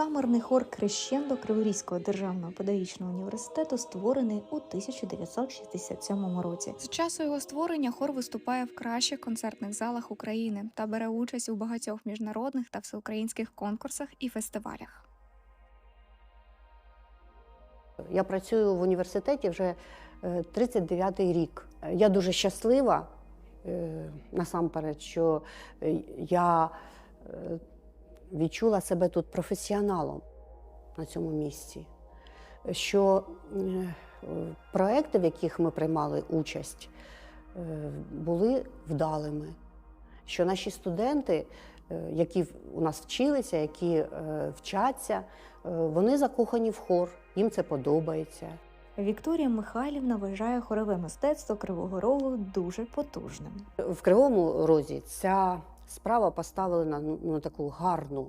Камерний хор Крещендо Криворізького державного педагогічного університету створений у 1967 році. З часу його створення хор виступає в кращих концертних залах України та бере участь у багатьох міжнародних та всеукраїнських конкурсах і фестивалях. Я працюю в університеті вже е, 39-й рік. Я дуже щаслива е, насамперед, що е, я е, відчула себе тут професіоналом на цьому місці. Що е, проекти, в яких ми приймали участь, е, були вдалими. Що наші студенти, е, які у нас вчилися, які вчаться, вони закохані в хор, їм це подобається. Вікторія Михайлівна вважає хорове мистецтво Кривого Рогу дуже потужним. В Кривому Розі ця справа поставлена ну, на таку гарну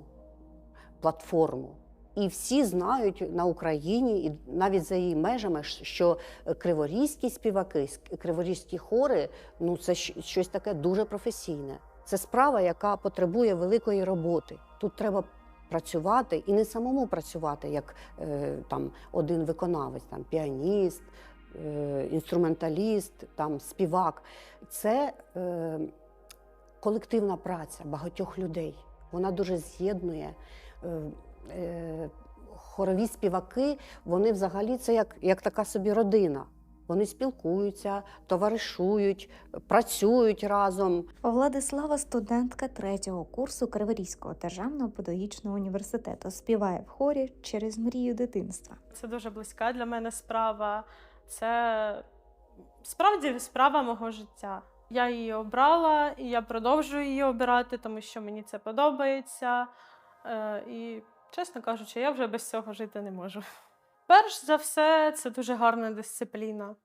платформу. І всі знають на Україні, і навіть за її межами, що криворізькі співаки, криворізькі хори ну це щось таке дуже професійне. Це справа, яка потребує великої роботи. Тут треба працювати і не самому працювати, як е, там один виконавець, там піаніст, е, інструменталіст, там співак. Це е, колективна праця багатьох людей. Вона дуже з'єднує. Е, е, хорові співаки, вони взагалі це як, як така собі родина. Вони спілкуються, товаришують, працюють разом. Владислава студентка третього курсу Криворізького державного педагогічного університету співає в хорі через мрію дитинства. Це дуже близька для мене справа. Це справді справа мого життя. Я її обрала, і я продовжую її обирати, тому що мені це подобається. Е, і, чесно кажучи, я вже без цього жити не можу. Перш за все, це дуже гарна дисципліна.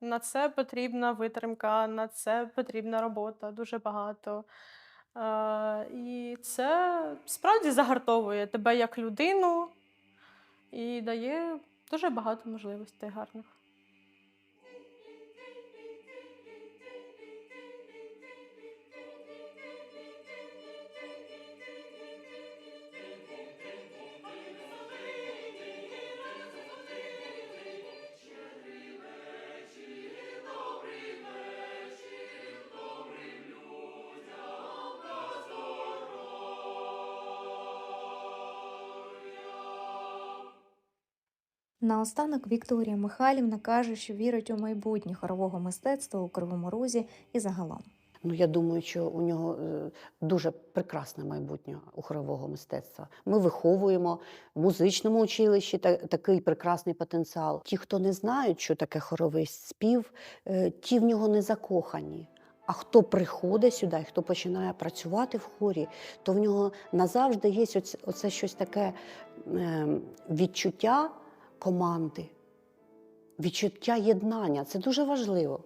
На це потрібна витримка, на це потрібна робота дуже багато. Е, і це справді загартовує тебе як людину і дає дуже багато можливостей гарних. Наостанок Вікторія Михайлівна каже, що вірить у майбутнє хорового мистецтва у Кривому Розі і загалом. Ну, я думаю, що у нього е, дуже прекрасне майбутнє у хорового мистецтва. Ми виховуємо в музичному училищі та, такий прекрасний потенціал. Ті, хто не знають, що таке хоровий спів, е, ті в нього не закохані. А хто приходить сюди, хто починає працювати в хорі, то в нього назавжди є оце, оце щось таке е, відчуття команди, відчуття єднання. Це дуже важливо.